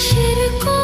知ること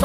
ไป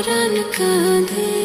পরাণ কাঁধে